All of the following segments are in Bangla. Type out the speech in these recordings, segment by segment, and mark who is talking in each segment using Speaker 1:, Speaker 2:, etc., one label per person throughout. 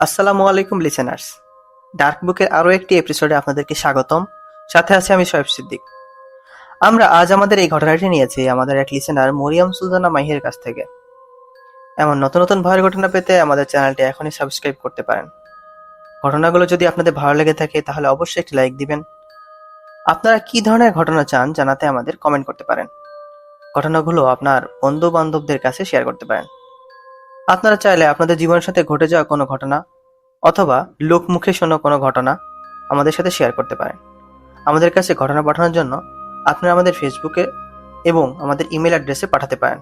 Speaker 1: আসসালামু আলাইকুম লিসেনার্স ডার্ক বুকের আরও একটি এপিসোডে আপনাদেরকে স্বাগতম। সাথে আছে আমি শোয়েব সিদ্দিক। আমরা আজ আমাদের এই ঘটনাটি নিয়েছি, আমাদের এক লিসেনার মরিয়াম সুলতানা মাহির কাছ থেকে। এমন নতুন নতুন ভয়ের ঘটনা পেতে আমাদের চ্যানেলটি এখনই সাবস্ক্রাইব করতে পারেন। ঘটনাগুলো যদি আপনাদের ভালো লেগে থাকে, তাহলে অবশ্যই একটি লাইক দিবেন। আপনারা কি ধরনের ঘটনা চান জানাতে আমাদের কমেন্ট করতে পারেন। ঘটনাগুলো আপনার বন্ধু বান্ধবদের কাছে শেয়ার করতে পারেন। আপনারা চাইলে আপনাদের জীবনের সাথে ঘটে যাওয়া কোনো ঘটনা অথবা লোকমুখে শোনা কোনো ঘটনা আমাদের সাথে শেয়ার করতে পারেন। আমাদের কাছে ঘটনা পাঠানোর জন্য আপনারা আমাদের ফেসবুকে এবং আমাদের ইমেল অ্যাড্রেসে পাঠাতে পারেন।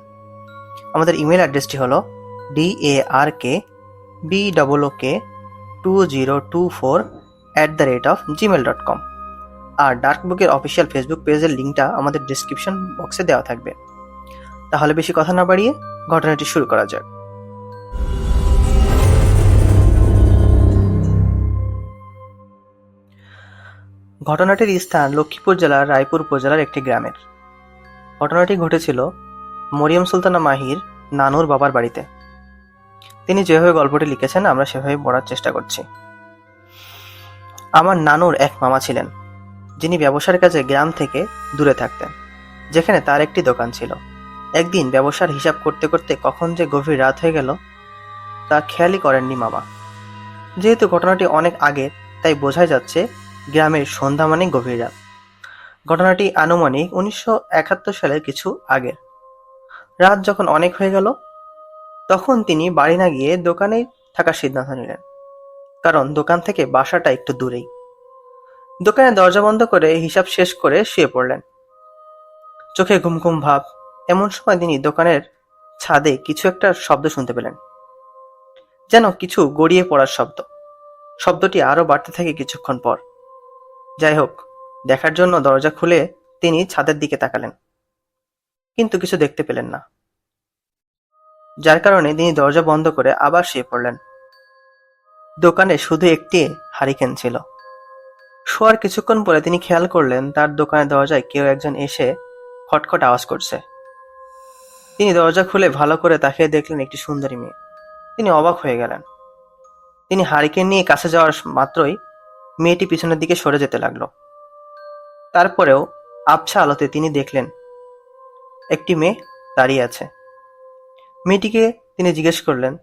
Speaker 1: আমাদের ইমেল অ্যাড্রেসটি হলো D A R K B double O K two zero two four at the rate of Gmail dot com R dark বুকের অফিসিয়াল ফেসবুক পেজের লিঙ্কটা আমাদের ডিসক্রিপশন বক্সে দেওয়া থাকবে। তাহলে বেশি কথা না বাড়িয়ে ঘটনাটি শুরু করা যাক। ঘটনাটির স্থান লক্ষ্মীপুর জেলার রায়পুর উপজেলার একটি গ্রামের। ঘটনাটি ঘটেছিল মরিয়ম সুলতানা মাহির নানুর বাবার বাড়িতে। তিনি যেভাবে গল্পটি লিখেছেন, আমরা সেভাবে পড়ার চেষ্টা করছি। আমার নানুর এক মামা ছিলেন, যিনি ব্যবসার কাজে গ্রাম থেকে দূরে থাকতেন, যেখানে তার একটি দোকান ছিল। একদিন ব্যবসার হিসাব করতে করতে কখন যে গভীর রাত হয়ে গেল, তা খেয়ালই করেননি মামা। যেহেতু ঘটনাটি অনেক আগে, তাই বোঝাই যাচ্ছে গ্রামের সন্ধ্যা মানে গভীর রাত। ঘটনাটি আনুমানিক উনিশশো একাত্তর সালের কিছু আগে। রাত যখন অনেক হয়ে গেল, তখন তিনি বাড়ি না গিয়ে দোকানেই থাকার সিদ্ধান্ত নিলেন। কারণ দোকান থেকে বাসাটা একটু দূরেই। দোকানে দরজা বন্ধ করে হিসাব শেষ করে শুয়ে পড়লেন। চোখে ঘুম ঘুম ভাব এমন সময় তিনি দোকানের ছাদে কিছু একটা শব্দ শুনতে পেলেন। যেন কিছু গড়িয়ে পড়ার শব্দ। শব্দটি আরও বাড়তে থাকে কিছুক্ষণ পর। যাই হোক, দেখার জন্য দরজা খুলে তিনি ছাদের দিকে তাকালেন। কিন্তু কিছু দেখতে পেলেন না। যার কারণে তিনি দরজা বন্ধ করে আবার শুয়ে পড়লেন। দোকানে শুধু একটি হারিকেন ছিল। শোয়ার কিছুক্ষণ পরে তিনি খেয়াল করলেন, তার দোকানের দরজায় কেউ একজন এসে খটখট আওয়াজ করছে। তিনি দরজা খুলে ভালো করে তাকিয়ে দেখলেন একটি সুন্দরী মেয়ে। তিনি অবাক হয়ে গেলেন। তিনি হারিকেন নিয়ে কাছে যাওয়ার মাত্রই মেয়েটি পিছনের দিকে সরে যেতে লাগল। তারপরেও আবছা আলোতে তিনি দেখলেন, একটি মেয়ে দাঁড়িয়ে আছে। মেয়েটিকে তিনি জিজ্ঞেস করলেন,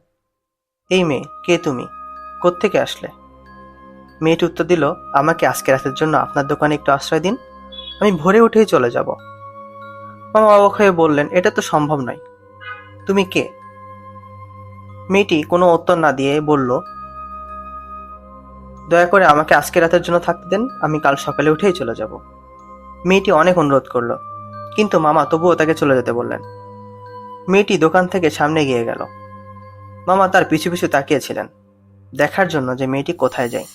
Speaker 1: এই মেয়ে, কে তুমি? কোত্থেকে আসলে? মেয়েটি উত্তর দিল, আমাকে আজকে রাতের জন্য আপনার দোকানে একটু আশ্রয় দিন। আমি ভোরে উঠেই চলে যাব। মামা অবাক হয়ে বললেন, এটা তো সম্ভব নয়। তুমি কে? মেয়েটি কোনো উত্তর না দিয়ে বলল, দয়া করে আমাকে আজকে রাতের জন্য থাকতে দেন, আমি কাল সকালে উঠেই চলে যাব। মেয়েটি অনেক অনুরোধ করল, কিন্তু মামা তবুও তাকে চলে যেতে বললেন। মেয়েটি দোকান থেকে সামনে গিয়ে গেল। মামা তার পিছু পিছু তাকিয়েছিলেন, দেখার জন্য যে মেয়েটি কোথায় যায়।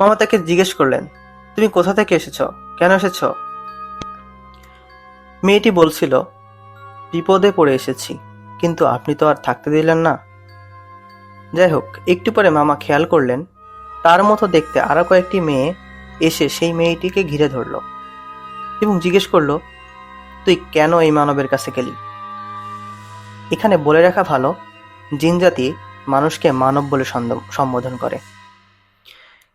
Speaker 1: মামা তাকে জিজ্ঞেস করলেন, তুমি কোথা থেকে এসেছ? কেন এসেছ? মেয়েটি বলছিল, বিপদে পড়ে এসেছি, কিন্তু আপনি তো আর থাকতে দিলেন না। যাই হোক একটু পরে মামা খেয়াল করলেন, তার মতো দেখতে আরও কয়েকটি মেয়ে এসে সেই মেয়েটিকে ঘিরে ধরল এবং জিজ্ঞেস করল, তুই কেন এই মানবের কাছে গেলি? এখানে বলে রাখা ভালো জিনজাতি মানুষকে মানব বলে সম্বোধন করে।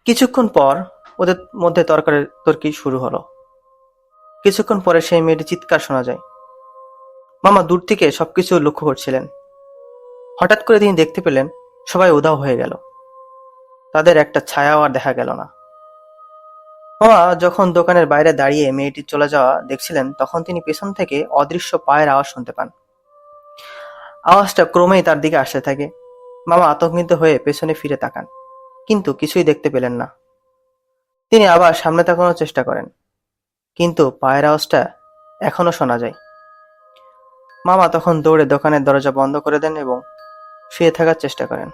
Speaker 1: কিছুক্ষণ পর ওদের মধ্যে তর্কারের তর্কি শুরু হলো। কিছুক্ষণ পরে সেই মেয়েটি চিৎকার শোনা যায়। মামা দূর থেকে সবকিছু লক্ষ্য করছিলেন। হঠাৎ করে তিনি দেখতে পেলেন সবাই উধাও হয়ে গেল। তাদের একটা ছায়াও আর দেখা গেল না। মামা যখন দোকানের বাইরে দাঁড়িয়ে মেয়েটি চলে যাওয়া দেখছিলেন, তখন তিনি পেছন থেকে অদৃশ্য পায়ের আওয়াজ শুনতে পান। আওয়াজটা ক্রমেই তার দিকে আসতে থাকে। মামা আতঙ্কিত হয়ে পেছনে ফিরে তাকান, কিন্তু কিছুই দেখতে পেলেন না। তিনি আবার সামনে তাকানোর চেষ্টা করেন। কিন্তু পায়ের আওয়াজটা এখনও শোনা যায়। মামা তখন দৌড়ে দোকানের দরজা বন্ধ করে দেন এবং শুয়ে থাকার চেষ্টা করেন।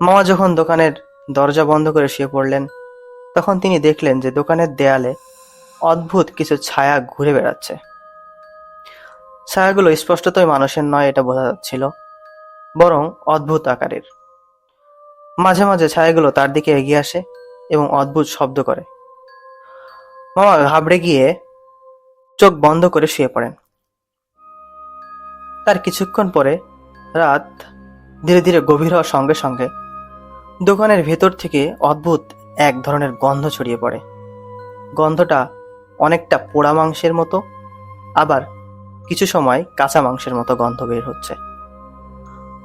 Speaker 1: মামা যখন দোকানের দরজা বন্ধ করে শুয়ে পড়লেন, তখন তিনি দেখলেন যে দোকানের দেয়ালে অদ্ভুত কিছু ছায়া ঘুরে বেড়াচ্ছে। ছায়াগুলো স্পষ্টতই মানুষের নয় এটা বোঝা যাচ্ছিল, বরং অদ্ভুত আকারের। মাঝে মাঝে ছায়াগুলো তার দিকে এগিয়ে আসে এবং অদ্ভুত শব্দ করে। মামা ঘাবড়ে গিয়ে চোখ বন্ধ করে শুয়ে পড়েন। তার কিছুক্ষণ পরে রাত ধীরে ধীরে গভীর হওয়ার সঙ্গে সঙ্গে দোকানের ভেতর থেকে অদ্ভুত এক ধরনের গন্ধ ছড়িয়ে পড়ে। গন্ধটা অনেকটা পোড়া মাংসের মতো, আবার কিছু সময় কাঁচা মাংসের মতো গন্ধ বের হচ্ছে।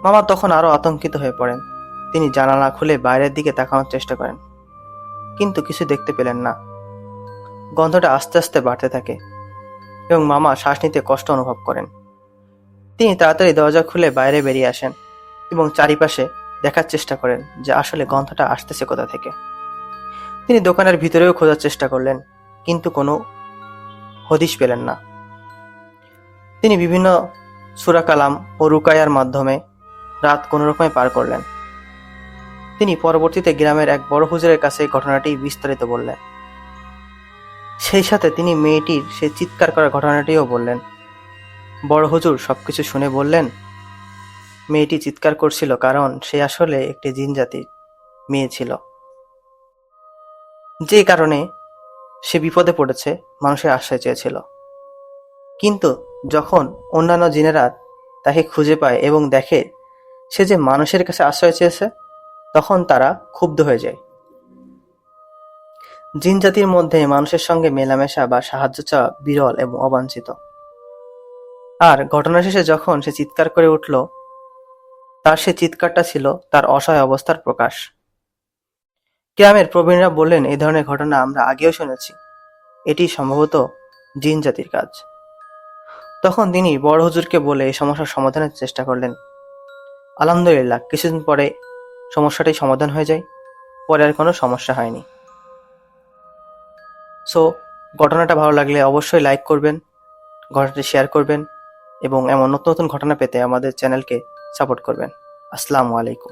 Speaker 1: মামা তখন আরও আতঙ্কিত হয়ে পড়েন। তিনি জানালা খুলে বাইরের দিকে তাকানোর চেষ্টা করেন, কিন্তু কিছু দেখতে পেলেন না। গন্ধটা আস্তে আস্তে বাড়তে থাকে এবং মামা শ্বাস নিতে কষ্ট অনুভব করেন। তিনি তাড়াতাড়ি দরজা খুলে বাইরে বেরিয়ে আসেন এবং চারিপাশে দেখার চেষ্টা করেন যে আসলে গন্ধটা আসতেছে কোথা থেকে। তিনি দোকানের ভিতরেও খোঁজার চেষ্টা করলেন, কিন্তু কোনো হদিশ পেলেন না। তিনি বিভিন্ন সুরাকালাম ও রুকায়ার মাধ্যমে রাত কোনো রকমে পার করলেন। তিনি পরবর্তীতে গ্রামের এক বড় হুজুরের কাছে ঘটনাটি বিস্তারিত বললেন। সেই সাথে তিনি মেয়েটির সে চিৎকার করার ঘটনাটিও বললেন। বড় হুজুর সব কিছু শুনে বললেন, মেয়েটি চিৎকার করছিল কারণ সে আসলে একটি জিন জাতির মেয়ে ছিল। যে কারণে সে বিপদে পড়েছে, মানুষের আশ্রয় চেয়েছিল। কিন্তু যখন অন্যান্য জিনেরা তাকে খুঁজে পায় এবং দেখে সে যে মানুষের কাছে আশ্রয় চেয়েছে, তখন তারা ক্ষুব্ধ হয়ে যায়। জিন জাতির মধ্যে মানুষের সঙ্গে মেলামেশা বা সাহায্য চাওয়া বিরল এবং অবাঞ্ছিত। আর ঘটনা শেষে যখন সে চিৎকার করে উঠল, তার সে চিৎকারটা ছিল তার অসহায় অবস্থার প্রকাশ। গ্রামের প্রবীণরা বললেন এই ধরনের ঘটনা আমরা আগেও শুনেছি। এটি সম্ভবত জিন জাতির কাজ। তখন তিনি বড় হুজুরকে বলে এই সমস্যার সমাধানের চেষ্টা করলেন। আলহামদুলিল্লাহ, কিছুদিন পরে সমস্যাটি সমাধান হয়ে যায়। পরে আর কোনো সমস্যা হয়নি। সো ঘটনাটা ভালো লাগলে অবশ্যই লাইক করবেন, ঘটনাটি শেয়ার করবেন এবং এমন নতুন নতুন ঘটনা পেতে আমাদের চ্যানেলকে সাপোর্ট করবেন। আসসালামু আলাইকুম।